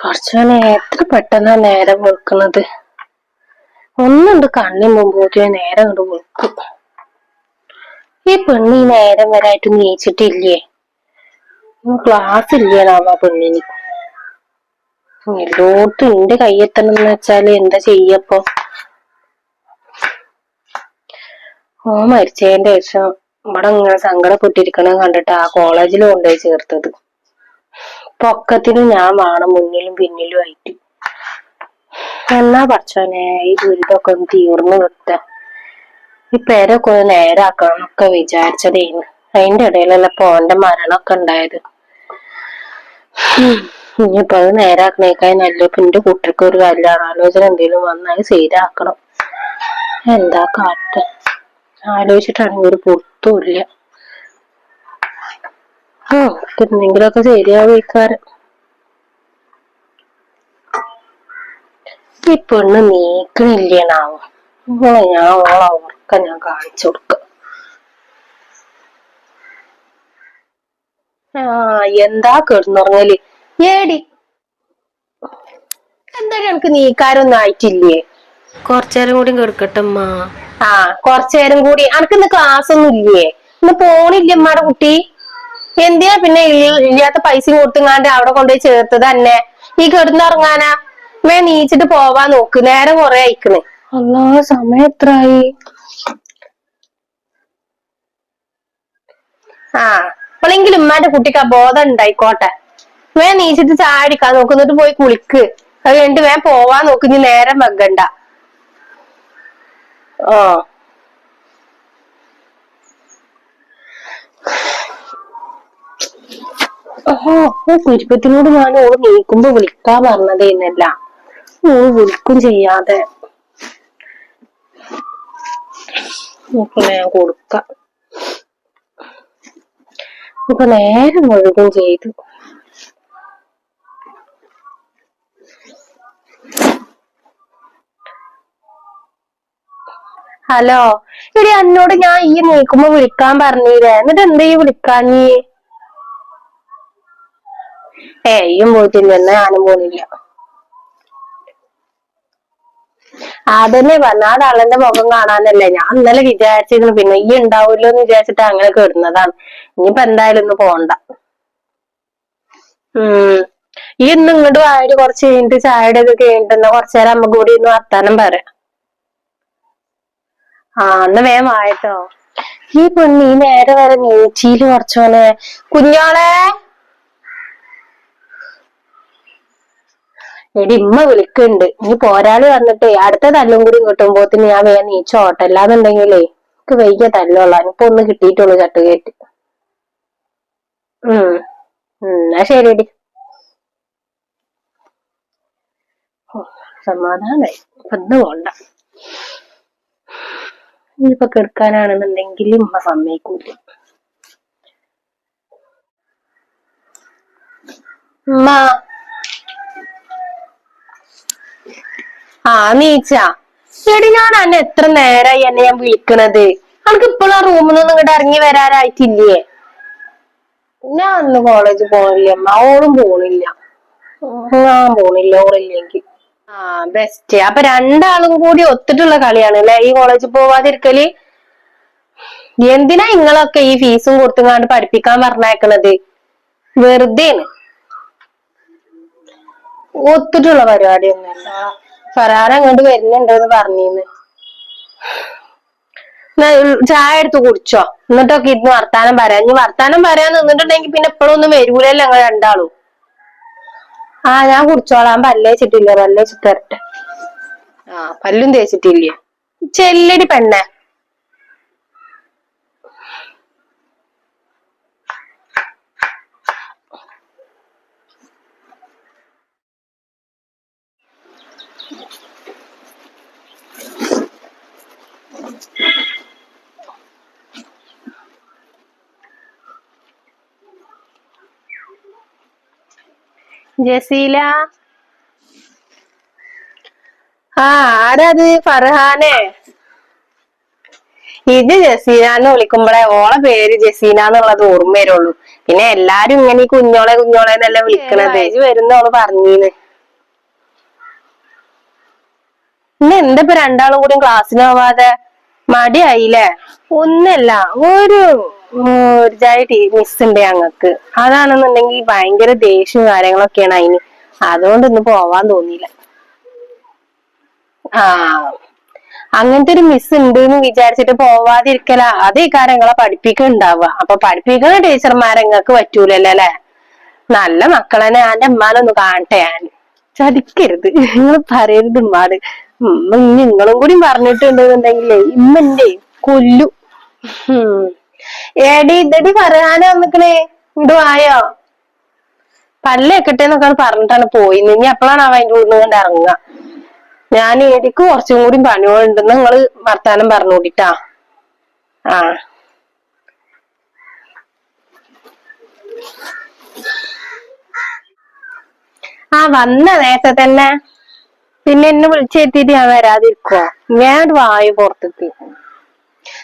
കുറച്ചോനെ എത്ര പെട്ടെന്നാ നേരെ വെളുക്കുന്നത്? ഒന്നുണ്ട് കണ്ണി മുമ്പോട്ട് നേരെ കൊണ്ട് വെളുക്കും. ഈ പെണ്ണ് ഈ നേരം വരായിട്ട് നീച്ചിട്ടില്ലേ? ക്ലാസ് ഇല്ലേനാവാ പെണ്ണിന്? എല്ലായിടത്തും എന്റെ കയ്യെത്തണം എന്ന് വെച്ചാൽ എന്താ ചെയ്യപ്പോ ഓ മരിച്ചതിന്റെ ശേഷം ഇവിടെ ഇങ്ങനെ സങ്കടപ്പെട്ടിരിക്കണ കണ്ടിട്ട് ആ കോളേജിൽ കൊണ്ടുപോയി ചേർത്തത്. പൊക്കത്തിനും ഞാൻ വേണം മുന്നിലും പിന്നിലും ആയിട്ട്. എന്നാ പറച്ചോനെ ഈ ദുരിതമൊക്കെ ഒന്ന് തീർന്നു കിട്ട ഈ പേരൊക്കെ ഒന്ന് നേരാക്കണം എന്നൊക്കെ വിചാരിച്ചതേന്ന് അതിന്റെ ഇടയിലല്ല പോന്റെ മരണമൊക്കെ ഉണ്ടായത്. ഇനിയിപ്പോ അത് നേരാക്കണേക്കായി നല്ല ഇപ്പൊ എന്റെ കുട്ടിക്ക് ഒരു കല്യാണാലോചന എന്തെങ്കിലും വന്നാൽ ശരിയാക്കണം. എന്താ കാട്ട? ആലോചിച്ചിട്ടാണെങ്കിൽ ഒരു പൊട്ടുമില്ല ആ എന്തെങ്കിലുമൊക്കെ ശരിയാവിക്കാരൻ ഈ പെണ്ണ് നീക്കണില്ലേനാവും ഓളെ ഞാൻ ഓളെ ഓർക്ക ഞാൻ കാണിച്ചു കൊടുക്ക. ആ എന്താ കിടന്നുറങ്ങൽ? ഏടി? എന്താ എനിക്ക് നീക്കാരൊന്നും ആയിട്ടില്ലേ? കുറച്ചേരം കൂടി കെടുക്കട്ടമ്മ ആ കുറച്ചേരം കൂടി. അനക്ക് ഇന്ന് ക്ലാസ് ഒന്നും ഇല്ലേ? ഇന്ന് പോണില്ലേ അമ്മയുടെ കുട്ടി? എന്തിനാ പിന്നെ ഇല്ല- ഇല്ലാത്ത പൈസ കൊടുത്തുങ്ങാണ്ട് അവിടെ കൊണ്ടുപോയി ചേർത്തത് തന്നെ? ഈ കിടന്നുറങ്ങാനാ വേ നീച്ചിട്ട് പോവാൻ നോക്ക്. നേരം കൊറേ അയക്കണ് അല്ലാ സമയം എത്രയായി ആ അപ്പോളെങ്കിലും ഉമ്മാന്റെ കുട്ടിക്ക് ആ ബോധം ഉണ്ടായിക്കോട്ടെ വേ നീച്ചിട്ട് ചാടിക്കാൻ നോക്ക്. എന്നിട്ട് പോയി കുളിക്ക്. അത് കഴിഞ്ഞിട്ട് വേ പോവാൻ നോക്ക്. നീ നേരം വെക്കണ്ട. ആ. ഓ കുരിപ്പത്തിനോട് ഞാൻ ഓൾ നീക്കുമ്പോ വിളിക്കാ പറഞ്ഞതേന്നല്ല ഓൾ വിളിക്കും ചെയ്യാതെ. ഞാൻ കൊടുക്ക. ഇപ്പൊ നേരം മുഴുകും ചെയ്തു. ഹലോ എടി എന്നോട് ഞാൻ ഈ നീക്കുമ്പോ വിളിക്കാൻ പറഞ്ഞില്ലേ? എന്നിട്ട് എന്താ ഈ വിളിക്കാഞ്ഞീ ഏയ്യും പോയിട്ടില്ല എന്നാ ഞാനും പോണില്ല അതന്നെ പറഞ്ഞ ആ തള്ളന്റെ മുഖം കാണാനല്ലേ? ഞാൻ ഇന്നലെ വിചാരിച്ചിരുന്നു പിന്നെ ഈ ഉണ്ടാവില്ലോ എന്ന് വിചാരിച്ചിട്ട് അങ്ങനെ കിടന്നതാണ്. ഇനിയിപ്പോ എന്തായാലും ഒന്ന് പോണ്ട. ഉം. ഈ ഇന്ന് ഇങ്ങോട്ട് ആയിട്ട് കുറച്ച് കഴിഞ്ഞിട്ട് ചായയുടെ ഒക്കെ കഴിഞ്ഞിട്ട് എന്നാ കുറച്ചു നേരം അമ്മ കൂടി ഇന്ന് വർത്താനം പറയാം. ആ എന്നാ വേഗം ആയിട്ടോ ഈ പൊന്നി നേരെ വരെ നീച്ചിയിൽ കുറച്ചോനെ. കുഞ്ഞോളെ! എടി ഇമ്മ വിളിക്കുന്നുണ്ട് ഇനി പോരാളി വന്നിട്ടേ അടുത്ത തല്ലും കൂടി കിട്ടുമ്പോത്തിന് ഞാൻ വേഗം നീച്ചോട്ടെ അല്ലാന്നുണ്ടെങ്കിലേ എനിക്ക് വൈകിയ തല്ലോളാം ഇപ്പൊ ഒന്ന് കിട്ടിയിട്ടുള്ളൂ ചട്ടുകേറ്റ് ഉം. എന്നാ ശരിയടി. സമാധാനായി. ഇപ്പൊ ഇന്ന് പോണ്ട. ഇനിയിപ്പൊ കിടക്കാനാണെന്നുണ്ടെങ്കിൽ ഇമ്മ സമ്മതിക്കൂല. ഉമ്മ ആ നീച്ച എടി ഞാൻ അന്നെ എത്ര നേരായി എന്നെ ഞാൻ വിളിക്കണത്. അനക്ക് ഇപ്പോഴും ആ റൂമിൽ നിന്ന് ഇങ്ങോട്ട് ഇറങ്ങി വരാനായിട്ടില്ലേ? ഞാൻ അന്ന് കോളേജ് പോണില്ല. അമ്മ ഓളും പോണില്ല. ഞാൻ പോണില്ല ഓളില്ലെങ്കിൽ ആ ബെസ്റ്റ് അപ്പൊ രണ്ടാളും കൂടി ഒത്തിട്ടുള്ള കളിയാണ് അല്ലെ? ഈ കോളേജിൽ പോവാതിരിക്കൽ? എന്തിനാ നിങ്ങളൊക്കെ ഈ ഫീസും കൊടുത്തുങ്ങാണ്ട് പഠിപ്പിക്കാൻ പറഞ്ഞേക്കണത്? വെറുതെയാണ്. ഒത്തിട്ടുള്ള പരിപാടിയൊന്നുമല്ല. ഫറാൻ അങ്ങോട്ട് വരുന്നുണ്ടെന്ന് പറഞ്ഞിന്ന്. ചായ എടുത്ത് കുടിച്ചോ. എന്നിട്ടൊക്കെ ഇരുന്ന് വർത്താനം പറയാം. ഇനി വർത്താനം പറയാൻ നിന്നിട്ടുണ്ടെങ്കിൽ പിന്നെ എപ്പോഴും ഒന്നും വരൂലല്ലോ ഞങ്ങൾ രണ്ടാളും. ആ ഞാൻ കുടിച്ചോളാം. പല്ലേച്ചിട്ടില്ല പല്ലേച്ചിട്ട് തരട്ടെ ആ പല്ലും തേച്ചിട്ടില്ലേ? ചെല്ലടി പെണ്ണെ. ജസീല. ആ ആരാത്? ഫർഹാനെ. ഇത് ജസീന എന്ന് വിളിക്കുമ്പോഴേ ഓളെ പേര് ജസീന എന്നുള്ളത് ഓർമ്മ വരുള്ളൂ. പിന്നെ എല്ലാരും ഇങ്ങനെ ഈ കുഞ്ഞോളെ കുഞ്ഞോളെ എന്നല്ല വിളിക്കണത്? വരുന്ന ഓൾ പറഞ്ഞീന്ന്. പിന്നെ എന്താ രണ്ടാളും കൂടി ക്ലാസ്സിനാവാതെ മടിയായില്ലേ? ഒന്നല്ല ഒരു ഒരു മിസ് ഉണ്ട് ഞങ്ങക്ക്. അതാണെന്നുണ്ടെങ്കിൽ ഭയങ്കര ദേഷ്യവും കാര്യങ്ങളൊക്കെയാണ് അതിന് അതുകൊണ്ട് ഇന്ന് പോവാൻ തോന്നിയില്ല. ആ. അങ്ങനത്തെ ഒരു മിസ് ഉണ്ട് എന്ന് വിചാരിച്ചിട്ട് പോവാതിരിക്കല. അതേ കാര്യങ്ങളെ പഠിപ്പിക്കുന്നുണ്ടാവുക അപ്പൊ പഠിപ്പിക്കുന്ന ടീച്ചർമാരെ നിങ്ങൾക്ക് പറ്റൂലല്ലോ അല്ലെ? നല്ല മക്കളെന്നെ ആന്റെ ഉമ്മാനൊന്ന് കാണട്ടെ ഞാൻ. ചതിക്കരുത്. നിങ്ങൾ പറയരുത് ഉമ്മാട് ഉമ്മ നിങ്ങളും കൂടി പറഞ്ഞിട്ടുണ്ടെന്നുണ്ടെങ്കിലേ ഇമ്മന്റെ കൊല്ലു. ഏടി ഇതടി പറയാനോ വന്നിക്കണേ? ഇങ്ങോട്ട് വായോ? പല്ലേക്കട്ടെ എന്നൊക്കെ പറഞ്ഞിട്ടാണ് പോയി ഇനി അപ്പോഴാണ് അവൻ അതിന്റെ ഉള്ളിൽ കൊണ്ട് ഇറങ്ങുക. ഞാൻ ഏടിക്ക് കുറച്ചും കൂടി പണികളുണ്ട് നിങ്ങൾ വർത്താനം പറഞ്ഞുകൂടിട്ടാ. ആ. ആ വന്ന നേരത്തെ തന്നെ പിന്നെ എന്നെ വിളിച്ചെത്തിയിട്ട് ഞാൻ വരാതിരിക്കുവോ? ഞാൻ വായു പുറത്തേക്ക്.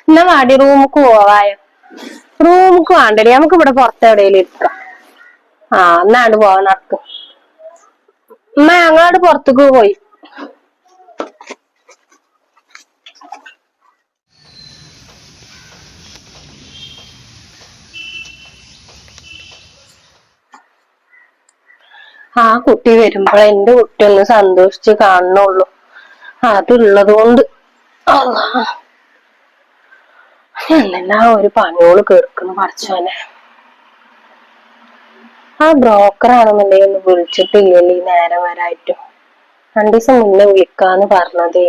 എന്നാ വാടി റൂമുക്ക് പോവായോ റൂമുക്ക് വേണ്ടല്ലേ നമുക്ക് ഇവിടെ പുറത്ത് എവിടെയെങ്കിലും ഇരിക്കാം. ആ എന്നാണ്ട് പോവാൻ നടക്കും. ഉമ്മ ഞങ്ങളവിടെ പുറത്തേക്ക് പോയി. ആ കുട്ടി വരുമ്പോൾ എന്റെ കുട്ടി ഒന്ന് സന്തോഷിച്ച് കാണണുള്ളൂ അതുള്ളത് കൊണ്ട് എന്തെല്ലാം ഒരു പണിയോൾ കേൾക്കുന്നു പറിച്ചോനെ ആ ബ്രോക്കർ ആണെന്നുണ്ടെങ്കിൽ ഒന്ന് വിളിച്ചിട്ടില്ലല്ലോ ഈ നേരം വരായിട്ടും. രണ്ടു ദിവസം മുന്നേ വിളിക്കാന്ന് പറഞ്ഞതേ.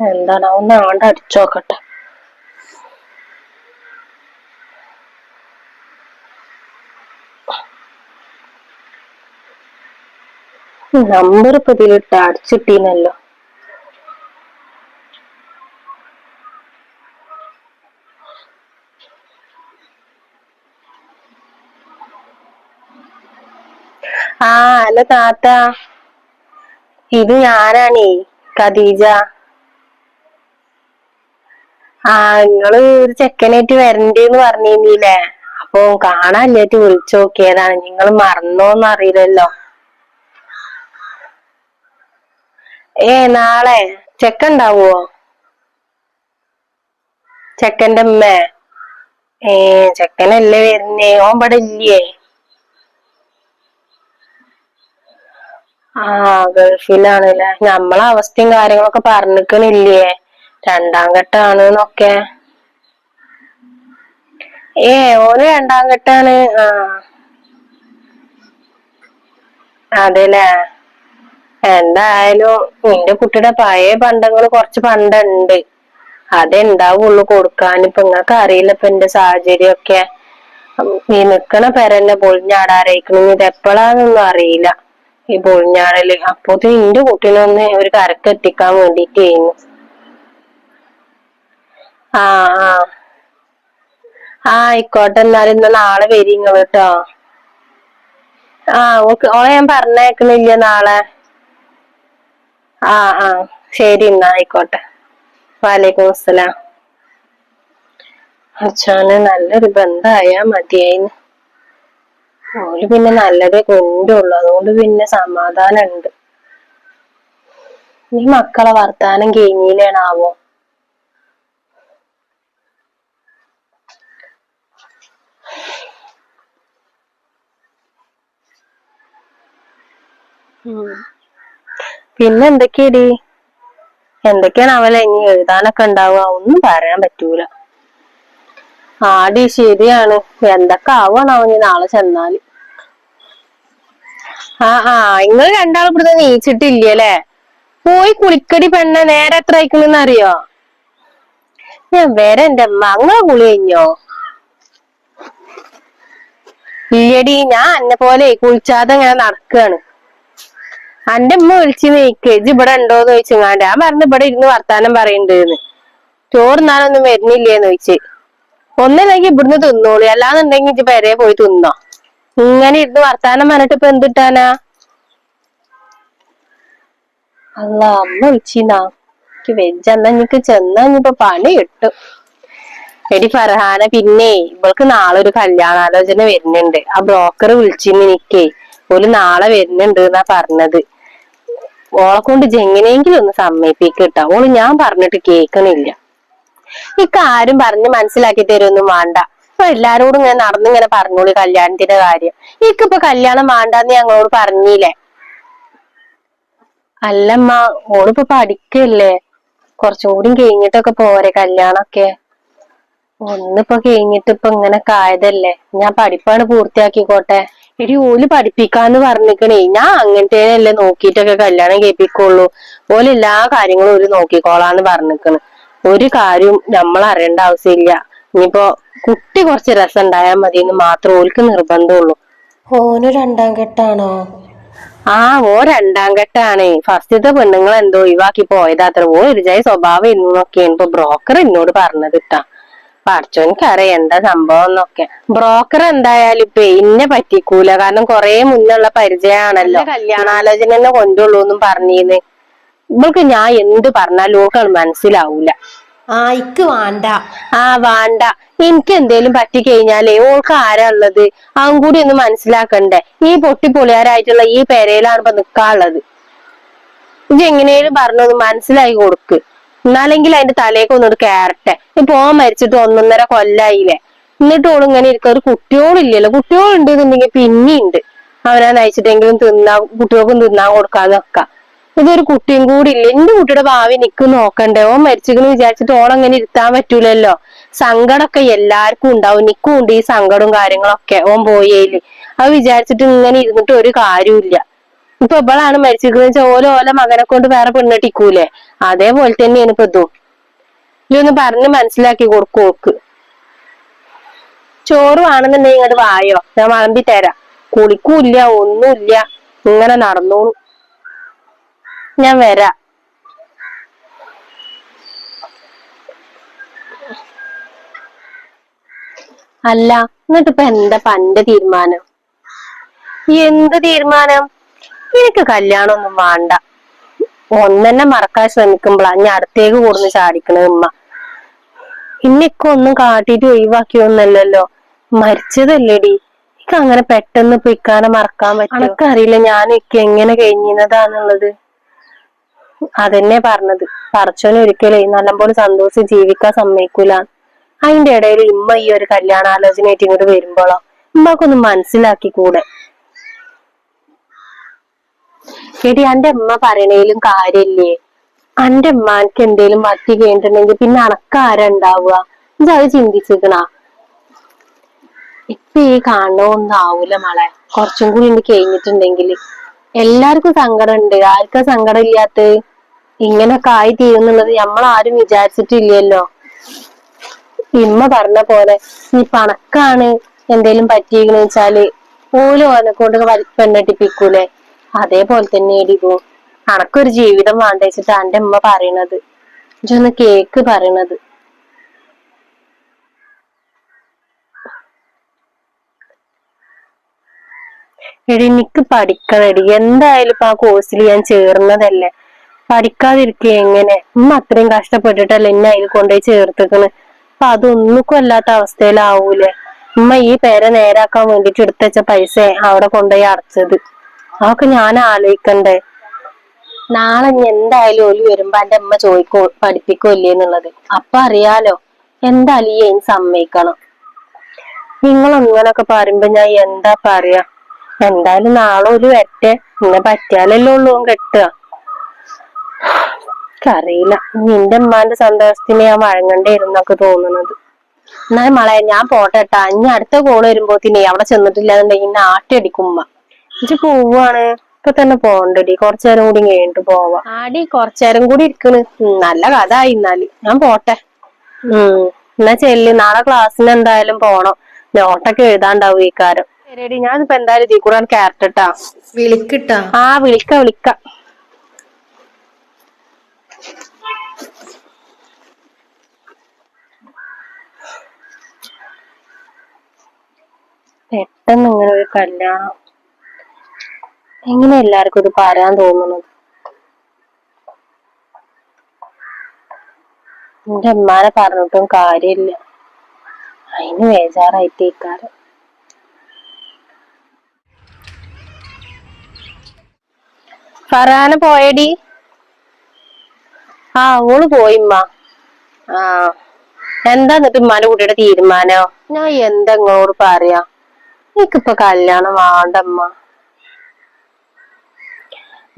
എന്താണ്? ഒന്ന് ആണ്ട് അടിച്ചോക്കട്ടെ നമ്പർ ഇപ്പൊ ഇതിലിട്ട് ആ ഹലോ താത്ത. ഇത് ഞാനാണേ ഖദീജ. ആ നിങ്ങൾ ഒരു ചെക്കനായിട്ട് വരണ്ടേന്ന് പറഞ്ഞില്ലേ അപ്പൊ കാണാനില്ലായിട്ട് വിളിച്ചു നോക്കിയതാണ്. നിങ്ങൾ മറന്നോന്ന് അറിയില്ലല്ലോ. ഏ നാളെ ചെക്ക ഉണ്ടാവോ ചെക്കന്റെ അമ്മ ഏ ചെക്കനല്ലേ വരുന്നേ? ഓൻ ഇവിടെ ഇല്ലേ? ആ ഗൾഫിലാണല്ലേ? നമ്മളെ അവസ്ഥയും കാര്യങ്ങളൊക്കെ പറഞ്ഞിക്കണില്ലേ? രണ്ടാം ഘട്ടാണ് എന്നൊക്കെ ഏ ഓന് രണ്ടാം ഘട്ടാണ്. ആ. അതെല്ലേ? എന്തായാലും നിന്റെ കുട്ടിയുടെ പഴയ പണ്ടങ്ങൾ കുറച്ച് പണ്ടുണ്ട്. അതെന്താവുള്ളു കൊടുക്കാൻ. ഇപ്പൊ ഇങ്ങക്ക് അറിയില്ല ഇപ്പൊ എന്റെ സാഹചര്യം ഒക്കെ ഈ നിക്കണ പെരന്നെ പൊളിഞ്ഞാടാരയിക്കണ ഇത് അറിയില്ല. ഈ പൊളിഞ്ഞാടൽ അപ്പൊ എന്റെ കുട്ടീനൊന്ന് ഒരു കരക്ക് എത്തിക്കാൻ വേണ്ടിട്ടായിരുന്നു ആ ആ. ആ ആയിക്കോട്ടെ. എന്നാലും ഇന്ന് നാളെ വരി ഇങ്ങൾ കേട്ടോ ആ ഓക്കെ ഓളെ ഞാൻ പറഞ്ഞേക്കണില്ല നാളെ. ആ ആ. ശരി എന്നാ ആയിക്കോട്ടെ. വാലേക്കും അസ്സലാം. അച്ഛന് നല്ലൊരു ബന്ധമായ മതിയായിന്ന്. ഓൽ പിന്നെ നല്ലതേ കൊണ്ടുള്ളൂ. അതുകൊണ്ട് പിന്നെ സമാധാനം നീ മക്കളെ വർത്താനം കഴിഞ്ഞില്ലേണാവോ. പിന്നെ എന്തൊക്കെയടി? എന്തൊക്കെയാണ് അവളെ ഇനി എഴുതാനൊക്കെ ഉണ്ടാവുക. ഒന്നും പറയാൻ പറ്റൂല. ആടി ശരിയാണ്. എന്തൊക്കെ ആവണം അവന് നാളെ ചെന്നാൽ? ആ ആ നിങ്ങൾ രണ്ടാളും ഇവിടുന്ന് നീച്ചിട്ടില്ലല്ലേ? പോയി കുളിക്കടി പെണ്ണ നേരെ എത്ര അയക്കണെന്ന് അറിയോ? ഞാൻ വരെ എന്റെ അമ്മ. അങ്ങനെ കുളി കഴിഞ്ഞോ? ഇല്ലടി ഞാൻ എന്നെ പോലെ കുളിച്ചാതെ ഇങ്ങനെ നടക്കാണ്. അന്റെ അമ്മ വിളിച്ചു നീക്ക്. ഇജ്ജ് ഇവിടെ ഉണ്ടോന്ന് ചോദിച്ചു ഞാൻ പറഞ്ഞു ഇവിടെ ഇരുന്ന് വർത്താനം പറയണ്ടെന്ന്. ചോറ് നാളൊന്നും വരുന്നില്ലേന്ന് ചോദിച്ച്. ഒന്നില്ലെങ്കിൽ ഇവിടുന്ന് തിന്നോളൂ. അല്ലാന്നുണ്ടെങ്കിൽ ഇജ്ജ് പെരേ പോയി തിന്നോ. ഇങ്ങനെ ഇരുന്ന് വർത്താനം പറഞ്ഞിട്ട് ഇപ്പൊ എന്തിട്ടാനാ? അല്ല അമ്മ വിളിച്ചിന്നാ. എനിക്ക് വെജ് എന്നാ എനിക്ക് ചെന്നാ ഇനിയിപ്പൊ പണി കിട്ടും. എടി ഫർഹാന പിന്നെ ഇവൾക്ക് നാളെ ഒരു കല്യാണാലോചന വരുന്നുണ്ട്. ആ ബ്രോക്കർ വിളിച്ചിന്ന് എനിക്കേ ഒരു നാളെ വരുന്നുണ്ട് എന്നാ പറഞ്ഞത്. ഓളെ കൊണ്ട് ജെങ്ങനെയെങ്കിലും ഒന്ന് സമ്മതിപ്പിക്കട്ടോ ഓൾ ഞാൻ പറഞ്ഞിട്ട് കേക്കണില്ല. ഇക്ക ആരും പറഞ്ഞ് മനസ്സിലാക്കി തരുമൊന്നും വേണ്ട. ഇപ്പൊ എല്ലാരോടും ഇങ്ങനെ നടന്നിങ്ങനെ പറഞ്ഞോളി കല്യാണത്തിന്റെ കാര്യം. ഇക്കിപ്പൊ കല്യാണം വേണ്ടെന്ന് ഞങ്ങളോട് പറഞ്ഞില്ലേ? അല്ലമ്മ ഓളിപ്പോ പഠിക്കല്ലേ? കുറച്ചും കൂടി കഴിഞ്ഞിട്ടൊക്കെ പോരെ കല്യാണൊക്കെ. ഒന്നിപ്പോ കഴിഞ്ഞിട്ട് ഇപ്പൊ ഇങ്ങനെ കായതല്ലേ? ഞാൻ പഠിപ്പാണ് പൂർത്തിയാക്കിക്കോട്ടെ. എടി ഓൽ പഠിപ്പിക്കാന്ന് പറഞ്ഞിക്കണേ. ഞാൻ അങ്ങനത്തേനല്ലേ നോക്കിയിട്ടൊക്കെ കല്യാണം കേൾപ്പിക്കുള്ളൂ ഓൽ എല്ലാ കാര്യങ്ങളും ഒരു നോക്കിക്കോളാന്ന് പറഞ്ഞിക്കണ്. ഒരു കാര്യവും നമ്മൾ അറിയേണ്ട ആവശ്യമില്ല. ഇനിയിപ്പോ കുട്ടി കുറച്ച് രസം ഉണ്ടായാൽ മതി എന്ന് മാത്രം ഓൽക്ക് നിർബന്ധമുള്ളൂ. ഓന് രണ്ടാം ഘട്ടാണോ? ആ ഓ രണ്ടാം ഘട്ടാണ്. ഫസ്റ്റത്തെ പെണ്ണുങ്ങൾ എന്തോ ഒഴിവാക്കി പോയതാത്ര ഓ ഒരു ജയ സ്വഭാവം എന്നൊക്കെയാണ് ഇപ്പൊ ബ്രോക്കർ എന്നോട് പറഞ്ഞത് ഇട്ടാ പഠിച്ചോനിക്കറിയാം എന്താ സംഭവം എന്നൊക്കെ. ബ്രോക്കർ എന്തായാലും ഇപ്പൊ ഇന്നെ പറ്റിക്കൂല. കാരണം കൊറേ മുന്നുള്ള പരിചയമാണല്ലോ കല്യാണാലോചന തന്നെ കൊണ്ടുള്ളൂ എന്നും പറഞ്ഞിന്ന്. ഇവൾക്ക് ഞാൻ എന്ത് പറഞ്ഞാലും ഓക്കൾ മനസ്സിലാവൂല. ആ ഇക്ക് വേണ്ട. ആ വേണ്ട. എനിക്ക് എന്തേലും പറ്റി കഴിഞ്ഞാലേ ഓൾക്ക് ആരാ ഉള്ളത്? അതും കൂടി ഒന്ന് മനസ്സിലാക്കണ്ടേ. ഈ പൊട്ടിപ്പൊളിയാരായിട്ടുള്ള ഈ പെരയിലാണ് ഇപ്പൊ നിക്കാനുള്ളത് ഇത് എങ്ങനെയും പറഞ്ഞൊന്ന് മനസ്സിലായി കൊടുക്ക്. എന്നാലെങ്കിൽ അതിന്റെ തലേക്ക് ഒന്നോട് കയറട്ടെ ഇപ്പൊ ഓൻ മരിച്ചിട്ട് ഒന്നൊന്നര കൊല്ലായില്ലേ? എന്നിട്ട് ഓൾ ഇങ്ങനെ ഇരിക്കുക ഒരു കുട്ടിയോളില്ലല്ലോ. കുട്ടിയോളുണ്ട് എന്നുണ്ടെങ്കിൽ പിന്നെയുണ്ട്. അവനാ നയിച്ചിട്ടെങ്കിലും തിന്നാ കുട്ടികൾക്കും തിന്നാൻ കൊടുക്കാന്നൊക്കെ ഇതൊരു കുട്ടിയും കൂടി ഇല്ല? എന്റെ കുട്ടിയുടെ ഭാവി നിക്ക് നോക്കണ്ടേ? ഓൻ മരിച്ചെന്ന് വിചാരിച്ചിട്ട് ഓൺ അങ്ങനെ ഇരുത്താൻ പറ്റൂലല്ലോ. സങ്കടമൊക്കെ എല്ലാവർക്കും ഉണ്ടാവും. നിക്കും ഉണ്ട് ഈ സങ്കടവും കാര്യങ്ങളൊക്കെ. ഓൻ പോയേൽ. അത് വിചാരിച്ചിട്ട് ഇങ്ങനെ ഇരുന്നിട്ട് ഒരു കാര്യമില്ല ഇപ്പൊ ഇവളാണ് മരിച്ചിരിക്കുന്നത് വെച്ചാൽ ഓല ഓല മകനെ കൊണ്ട് വേറെ പെണ്ണിട്ടിക്കൂലേ അതേപോലെ തന്നെയാണ് ഇപ്പൊ ഇതും. ഇതൊന്ന് പറഞ്ഞ് മനസ്സിലാക്കി കൊടുക്കും ഓക്ക്. ചോറ് വേണമെന്നുണ്ടെങ്കിൽ ഇങ്ങോട്ട് വായോ? ഞാൻ വളമ്പി തരാം. കുളിക്കൂല്ല ഒന്നുമില്ല. ഇങ്ങനെ നടന്നോളൂ. ഞാൻ വരാം. അല്ല എന്നിട്ട് ഇപ്പൊ എന്താ പന്റെ തീരുമാനം? എന്ത് തീരുമാനം? എനിക്ക് കല്യാണമൊന്നും വേണ്ട. ഒന്നെന്നെ മറക്കാൻ ശ്രമിക്കുമ്പോഴാ ഞാൻ അടുത്തേക്ക് കൂടുന്ന ചാടിക്കണേ ഉമ്മ. ഇന്നൊക്കെ ഒന്നും കാട്ടിട്ട് ഒഴിവാക്കിയൊന്നല്ലല്ലോ. മരിച്ചതല്ലേടി. എനിക്ക് അങ്ങനെ പെട്ടെന്ന് ഇപ്പൊ ഇക്കാനെ മറക്കാൻ പറ്റും അനക്കറിയില്ല ഞാൻ ഇക്ക എങ്ങനെ കഴിഞ്ഞതാന്നുള്ളത് അതന്നെ പറഞ്ഞത്. പറച്ചോനെ ഒരിക്കലേ നല്ലപോലെ സന്തോഷം ജീവിക്കാൻ സമ്മതിക്കൂല. അതിന്റെ ഇടയിൽ ഇമ്മ ഈ ഒരു കല്യാണാലോചനയായിട്ട് ഇങ്ങോട്ട് വരുമ്പോളോ? ഇമ്മക്കൊന്ന് മനസ്സിലാക്കി കൂടെ എടി എന്റെ അമ്മ പറയണേലും കാര്യല്ലേ എന്റെ അമ്മാർക്ക് എന്തേലും മറ്റി കഴിഞ്ഞിട്ടുണ്ടെങ്കിൽ പിന്നെ അണക്കാരാ ഉണ്ടാവുക ഇത് അത് ചിന്തിച്ചിരിക്കണ? ഇപ്പൊ ഈ കാണണമൊന്നും ആവൂല മോളെ. കുറച്ചും കൂടി ഇനി കഴിഞ്ഞിട്ടുണ്ടെങ്കിൽ എല്ലാവർക്കും സങ്കടം ഉണ്ട്. ആർക്കാ സങ്കടം ഇല്ലാത്ത ഇങ്ങനൊക്കെ ആയി തീരുന്നുള്ളത് നമ്മൾ ആരും വിചാരിച്ചിട്ടില്ലല്ലോ. ഇമ്മ പറഞ്ഞ പോലെ ഈ പണക്കാണ് എന്തേലും പറ്റിയെന്ന് വെച്ചാൽ പോലും ഓനെ കൊണ്ട് പെണ്ണെട്ടിപ്പിക്കൂലെ? അതേപോലെ തന്നെ ഇടിപ്പോ അനക്കൊരു ജീവിതം വേണ്ട വെച്ചിട്ട് എന്റെ അമ്മ പറയണത്. ഇജൊന്ന് കേക്ക് പറയണത്. എടി എനിക്ക് പഠിക്കണടി. എന്തായാലും ഇപ്പൊ ആ കോഴ്സിൽ ഞാൻ ചേർന്നതല്ലേ? പഠിക്കാതിരിക്കുക എങ്ങനെ? ഉമ്മ അത്രയും കഷ്ടപ്പെട്ടിട്ടല്ലേ എന്നെ അതിൽ കൊണ്ടുപോയി ചേർത്തിക്കണ്. അപ്പൊ അതൊന്നും അല്ലാത്ത അവസ്ഥയിലാവൂലേ? ഉമ്മ ഈ പേരെ നേരാക്കാൻ വേണ്ടിട്ട് എടുത്തുവെച്ച പൈസ അവിടെ കൊണ്ടുപോയി അടച്ചത്. അതൊക്കെ ഞാൻ ആലോചിക്കണ്ടേ നാളെ ഇനി എന്തായാലും ഓൽ വരുമ്പോ എന്റെ അമ്മ ചോദിക്കോ പഠിപ്പിക്കൂല്ലേ എന്നുള്ളത്. അപ്പൊ അറിയാലോ എന്തായാലും ഈ അതിന് സമ്മതിക്കണം? നിങ്ങൾ അങ്ങനൊക്കെ പറയുമ്പോ ഞാൻ എന്താ പറയാ? എന്തായാലും നാളെ ഒരു വരട്ടെ. ഇന്നെ പറ്റിയാലല്ലേ ഉള്ളൂ കെട്ടുക. അറിയില്ല നിന്റെ ഉമ്മാന്റെ സന്തോഷത്തിന് ഞാൻ വഴങ്ങണ്ടേരുന്നൊക്കെ തോന്നുന്നത്. എന്നാലും മളെ ഞാൻ പോട്ടെട്ടാ ഇനി അടുത്ത കോൾ കോൾ വരുമ്പോത്തിനെ അവിടെ ചെന്നിട്ടില്ലാന്നുണ്ടെങ്കിൽ ഇന്നെ ആട്ടിയടിക്കുമ്പ ഇജ്ജ് പോവാണ്. ഇപ്പൊ തന്നെ പോണ്ടടി കുറച്ചേരം കൂടി കഴിഞ്ഞിട്ട് പോവാ. ആടി കുറച്ചേരം കൂടി ഇരിക്കണ്. നല്ല കഥ ആയി എന്നാൽ ഞാൻ പോട്ടെ. ഉം എന്നാ ചെല്ല്. നാളെ ക്ലാസ്സിന് എന്തായാലും പോണം. നോട്ടൊക്കെ എഴുതാണ്ടാവും ഈ കാരം ശരിയടി. ഞാനിപ്പോ എന്തായാലും ഇതിൽ കൂടെ ക്യാരറ്റ് ഇട്ടാ വിളിക്കട്ടാ ആ വിളിക്ക വിളിക്ക. പെട്ടെന്ന് ഇങ്ങനെ ഒരു കല്യാണം. എങ്ങനെ എല്ലാവർക്കും ഇത് പറയാൻ തോന്നുന്നത്? എന്റെ അമ്മാനെ പറഞ്ഞിട്ടും കാര്യമില്ല. അതിന് ബേജാറായിട്ട് ഇക്കാരം ഫറാന പോയടി. ആ ഓൾ പോയിമ്മ. ആ എന്താ എന്നിട്ട് ഉമ്മാന്റെ കുട്ടിയുടെ തീരുമാനോ? ഞാൻ എന്താ ഇങ്ങളോട് പറയാ? എനിക്കിപ്പൊ കല്യാണം വേണ്ടമ്മ.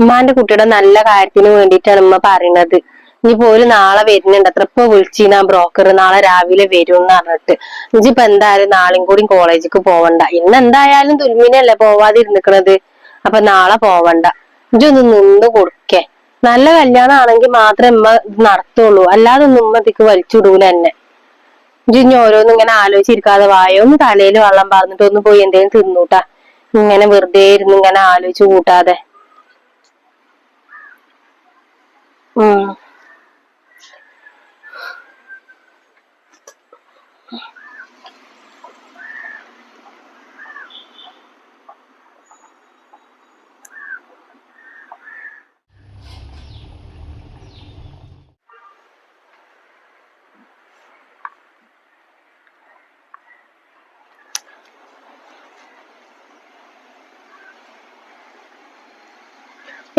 ഉമ്മാന്റെ കുട്ടിയുടെ നല്ല കാര്യത്തിന് വേണ്ടിയിട്ടാണ് ഉമ്മ പറയണത്. ഇനി പോലും നാളെ വരുന്നുണ്ട്. അത്ര ഇപ്പൊ വിളിച്ചിനാ ബ്രോക്കർ നാളെ രാവിലെ വരും എന്ന് പറഞ്ഞിട്ട്. ഇനിയിപ്പോ എന്തായാലും നാളെയും കൂടി കോളേജിക്ക് പോവണ്ട. ഇന്ന് എന്തായാലും തുൽമിനല്ലേ പോവാതിരുന്നിക്കണത്? അപ്പൊ നാളെ പോവണ്ട. ഇജൊന്ന് നിന്ന് കൊടുക്കേ. നല്ല കല്യാണം ആണെങ്കിൽ മാത്രമേ ഉമ്മ നടത്തുള്ളൂ. അല്ലാതെ ഒന്നും ഉമ്മ ഇതിക്ക് വലിച്ചിടൂല എന്നെ. ഇനി ഓരോന്നും ഇങ്ങനെ ആലോചിച്ചിരിക്കാതെ വായോ? ഒന്ന് തലയിൽ വെള്ളം പറഞ്ഞിട്ട് ഒന്ന് പോയി എന്തെങ്കിലും തിന്നൂട്ടാ. ഇങ്ങനെ വെറുതെ ഇരുന്ന് ഇങ്ങനെ ആലോചിച്ച് കൂട്ടാതെ. ഉം.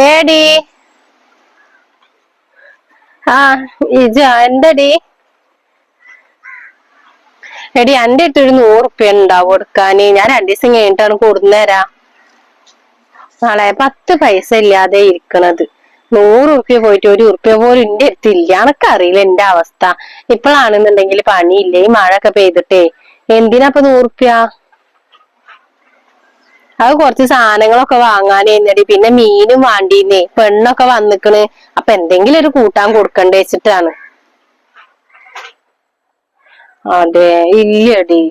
ഏടി ആ ഇജ എന്തടി? എടി എന്റെ അടുത്ത് ഒരു നൂറ് റുപ്യ ഉണ്ടാവും കൊടുക്കാന്. ഞാൻ രണ്ടു ദിവസം കഴിഞ്ഞിട്ടാണ് കൊടുന്നേരാ നാളെ പത്ത് പൈസ ഇല്ലാതെ ഇരിക്കണത്. നൂറ് റുപ്യ പോയിട്ട് ഒരു ഉറുപ്യ പോലും എന്റെ അടുത്ത് ഇല്ല. എനക്കറിയില്ല എന്റെ അവസ്ഥ. ഇപ്പോഴാണെന്നുണ്ടെങ്കിൽ പണിയില്ലേ? മഴ ഒക്കെ പെയ്തിട്ടേ. എന്തിനാ ഇപ്പൊ നൂറ് റുപ്യ അത് കുറച്ച് സാധനങ്ങളൊക്കെ വാങ്ങാനേന്നടി പിന്നെ മീനും വാണ്ടീന്നേ. പെണ്ണൊക്കെ വന്നിക്കണ്. അപ്പൊ എന്തെങ്കിലും ഒരു കൂട്ടാൻ കൊടുക്കണ്ടേ വെച്ചിട്ടാണ്. അതെ ഇല്ലടി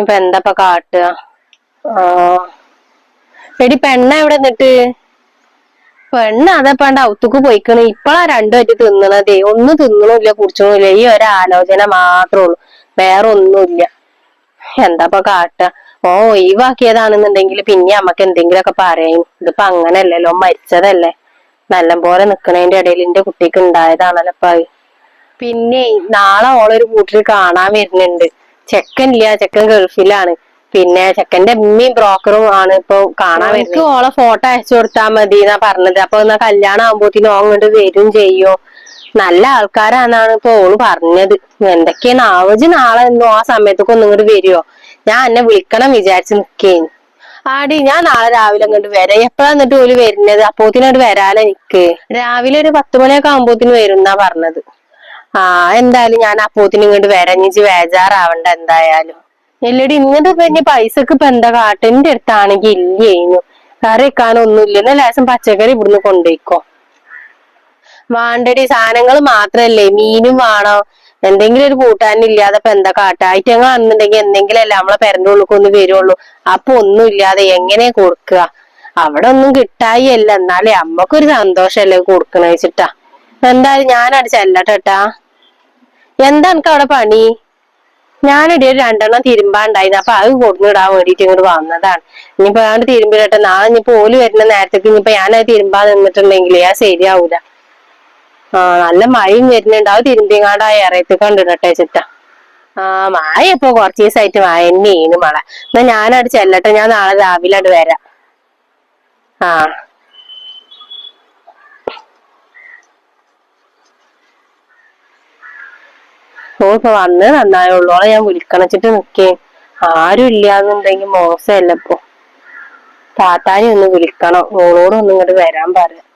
ഇപ്പൊ എന്താപ്പ കാട്ടുക? എടി പെണ്ണ എവിടെ നിന്നിട്ട്? പെണ്ണ് അതപ്പാണ്ട് ഔത്തുക്ക് പോയിക്കണ്. ഇപ്പളാ രണ്ടു പറ്റി തിന്നണതേ. ഒന്നും തിന്നണില്ല കുടിച്ചൊന്നുമില്ല ഈ ഒരാലോചന മാത്രമേ ഉള്ളൂ. വേറെ ഒന്നുമില്ല എന്താപ്പ കാട്ടുക? ഓ ഒഴിവാക്കിയതാണെന്നുണ്ടെങ്കിൽ പിന്നെ നമ്മക്ക് എന്തെങ്കിലുമൊക്കെ പറയും. ഇതിപ്പോ അങ്ങനല്ലല്ലോ മരിച്ചതല്ലേ? നല്ലപോലെ നിക്കണേന്റെ ഇടയിൽ എന്റെ കുട്ടിക്ക് ഉണ്ടായതാണല്ലോ ഇപ്പൊ പിന്നെ നാളെ ഓളൊരു കൂട്ടിൽ കാണാൻ വരുന്നുണ്ട്. ചെക്കൻ ഇല്ല ചെക്കൻ ഗൾഫിലാണ്. പിന്നെ ചെക്കന്റെ അമ്മയും ബ്രോക്കറും ആണ് ഇപ്പൊ കാണാൻ എനിക്ക് ഓളെ ഫോട്ടോ അയച്ചു കൊടുത്താൽ മതി എന്നാ പറഞ്ഞത്. അപ്പൊ എന്നാ കല്യാണം ആകുമ്പോത്തിന് ഓൻ ഇങ്ങോട്ട് വരും ചെയ്യോ? നല്ല ആൾക്കാരാന്നാണ് ഇപ്പൊ ഓൾ പറഞ്ഞത്. എന്തൊക്കെയാണ് ആവജ് നാളെ എന്നോ ആ സമയത്തൊക്കെ ഒന്നും ഇങ്ങോട്ട് വരുവോ? ഞാൻ എന്നെ വിളിക്കണം വിചാരിച്ച് നിക്കേന്. ആടി ഞാൻ നാളെ രാവിലെ അങ്ങോട്ട് വരാം. എപ്പോഴാ എന്നിട്ട് ഓൽ വരുന്നത്? അപ്പോത്തിനോട് വരാലോ എനിക്ക്. രാവിലെ ഒരു പത്ത് മണിയൊക്കെ ആകുമ്പോത്തിന് വരും എന്നാ പറഞ്ഞത്. ആ എന്തായാലും ഞാൻ അപ്പോത്തിന് ഇങ്ങോട്ട് വരഞ്ഞിച്ച് വേജാറാവണ്ട എന്തായാലും. എല്ലടി ഇങ്ങോട്ട് പിന്നെ പൈസക്ക് ഇപ്പൊ എന്താ കാട്ടും? എന്റെ അടുത്താണെങ്കിൽ ഇല്ലേനു. കറി വെക്കാനൊന്നുമില്ല എന്നാ ലേശം പച്ചക്കറി ഇവിടുന്ന് കൊണ്ടുപോയിക്കോ വാണ്ടടി സാധനങ്ങൾ മാത്രല്ലേ? മീനും വേണോ. എന്തെങ്കിലും ഒരു കൂട്ടാനില്ലാതെ ഇപ്പൊ എന്താ കാട്ട ആണെന്നുണ്ടെങ്കിൽ എന്തെങ്കിലും അല്ല നമ്മളെ പെരന്റെ ഉള്ളിലേക്ക് ഒന്ന് വരുള്ളൂ. അപ്പൊ ഒന്നും ഇല്ലാതെ എങ്ങനെ കൊടുക്കുക? അവിടെ ഒന്നും കിട്ടായി അല്ല എന്നാലേ അമ്മക്കൊരു സന്തോഷല്ലേ കൊടുക്കണ വെച്ചിട്ടാ. എന്തായാലും ഞാനവിടെ ചെല്ലട്ടെട്ടാ. എന്താ എനിക്ക് അവിടെ പണി? ഞാനിടെ ഒരു രണ്ടെണ്ണം തിരുമ്പാണ്ടായിരുന്നു അപ്പൊ അത് കൊടുന്നിടാൻ വേണ്ടിട്ട് ഇങ്ങോട്ട് വന്നതാണ്. ഇനിയിപ്പോ അതുകൊണ്ട് തിരുമ്പിടട്ടെ. നാളെ ഇനിയിപ്പോ ഓൽ വരുന്ന നേരത്തേക്ക് ഇനിയിപ്പോ ഞാനത് തിരുമ്പാൻ നിന്നിട്ടുണ്ടെങ്കിൽ ആ ശരിയാവൂല. നല്ല മഴയും വരുന്നുണ്ട്. അത് തിരുമ്പിങ്ങാണ്ട് ആ ഇറയത്ത് കണ്ടിടട്ടെ ചിട്ട ആ മായ ഇപ്പൊ കുറച്ച് ദിവസമായിട്ട് മായ തന്നെയാണ് മഴ എന്നാ ഞാനവിടെ ചെല്ലട്ടെ. ഞാൻ നാളെ രാവിലെ അവിടെ വരാം. ആ. ഓ ഇപ്പൊ വന്ന് നന്നായുള്ളോളെ ഞാൻ വിളിക്കണച്ചിട്ട് നിക്കേ. ആരും ഇല്ലാന്നുണ്ടെങ്കിൽ മോശമല്ല ഇപ്പൊ. താത്താനെ ഒന്ന് വിളിക്കണം. ഓളോട് ഒന്ന് ഇങ്ങോട്ട് വരാൻ പറയാം